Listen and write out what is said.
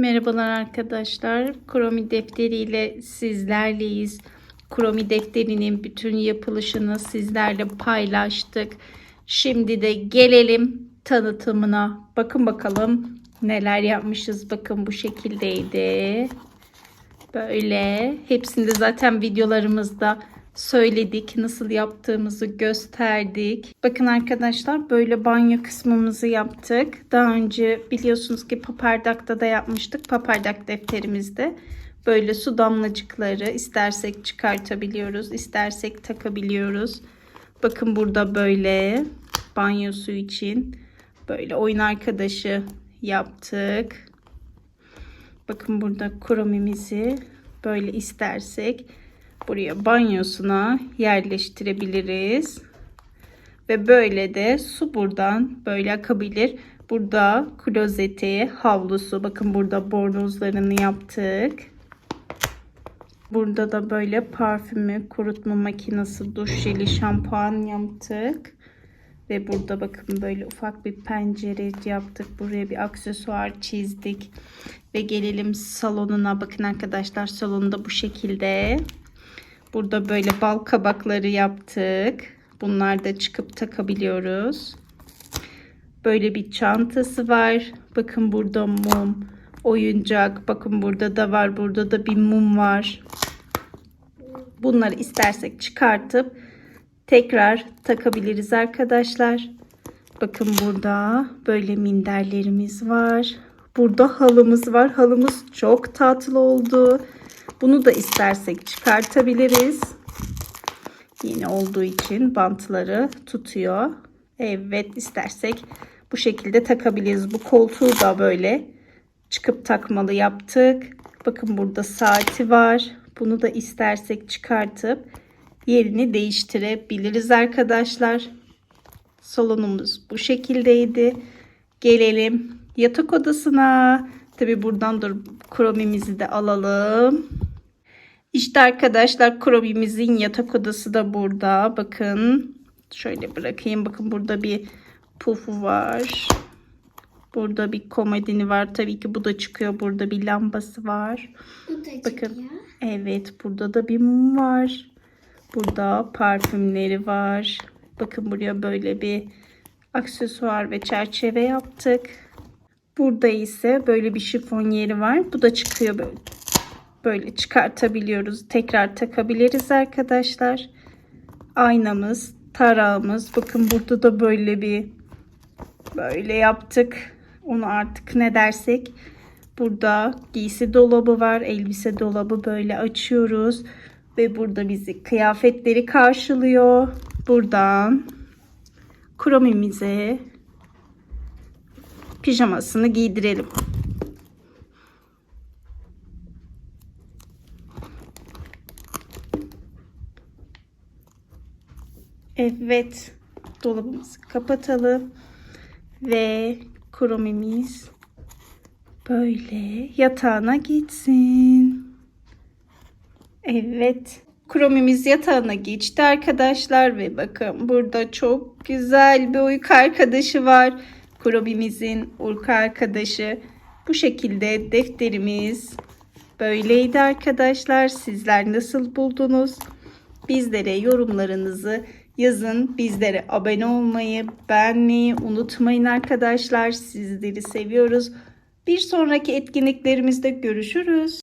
Merhabalar arkadaşlar. Kromi defteriyle sizlerleyiz. Kromi defterinin bütün yapılışını sizlerle paylaştık. Şimdi de gelelim tanıtımına. Bakın bakalım neler yapmışız. Bakın bu şekildeydi. Böyle. Hepsini de zaten videolarımızda söyledik. Nasıl yaptığımızı gösterdik. Bakın arkadaşlar böyle banyo kısmımızı yaptık. Daha önce biliyorsunuz ki papardakta da yapmıştık. Papardak defterimizde. Böyle su damlacıkları istersek çıkartabiliyoruz. istersek takabiliyoruz. Bakın burada böyle banyo suyu için böyle oyun arkadaşı yaptık. Bakın burada kromimizi böyle istersek buraya banyosuna yerleştirebiliriz. Ve böyle de su buradan böyle akabilir. Burada klozeti, havlusu. Bakın burada bornozlarını yaptık. Burada da böyle parfümü, kurutma makinesi, duş jeli, şampuan yaptık. Ve burada bakın böyle ufak bir pencere yaptık. Buraya bir aksesuar çizdik. Ve gelelim salonuna. Bakın arkadaşlar salonda bu şekilde. Burada böyle bal kabakları yaptık. Bunlar da çıkıp takabiliyoruz. Böyle bir çantası var. Bakın burada mum, oyuncak. Bakın burada da var. Burada da bir mum var. Bunları istersek çıkartıp tekrar takabiliriz arkadaşlar. Bakın burada böyle minderlerimiz var. Burada halımız var. Halımız çok tatlı oldu. Bunu da istersek çıkartabiliriz. Yeni olduğu için bantları tutuyor. Evet istersek bu şekilde takabiliriz. Bu koltuğu da böyle çıkıp takmalı yaptık. Bakın burada saati var. Bunu da istersek çıkartıp yerini değiştirebiliriz arkadaşlar. Salonumuz bu şekildeydi. Gelelim yatak odasına. Tabi buradan dur kromimizi de alalım. İşte arkadaşlar kromimizin yatak odası da burada. Bakın şöyle bırakayım. Bakın burada bir pufu var. Burada bir komodini var. Tabii ki bu da çıkıyor. Burada bir lambası var. Bu da Bakın. çıkıyor. Evet burada da bir mum var. Burada parfümleri var. Bakın buraya böyle bir aksesuar ve çerçeve yaptık. Burada ise böyle bir şifon yeri var. Bu da çıkıyor böyle. Böyle çıkartabiliyoruz. Tekrar takabiliriz arkadaşlar. Aynamız, tarağımız. Bakın burada da böyle bir böyle yaptık. Onu artık ne dersek. Burada giysi dolabı var. Elbise dolabı böyle açıyoruz. Ve burada bizi kıyafetleri karşılıyor. Buradan kromimize pijamasını giydirelim. Evet. Dolabımızı kapatalım. Ve kromimiz böyle yatağına gitsin. Evet. Kromimiz yatağına geçti arkadaşlar ve bakın burada çok güzel bir uyku arkadaşı var. Kromimizin uyku arkadaşı. Bu şekilde defterimiz böyleydi arkadaşlar. Sizler nasıl buldunuz? Bizlere yorumlarınızı yazın. Bizlere abone olmayı, beğenmeyi unutmayın arkadaşlar. Sizleri seviyoruz. Bir sonraki etkinliklerimizde görüşürüz.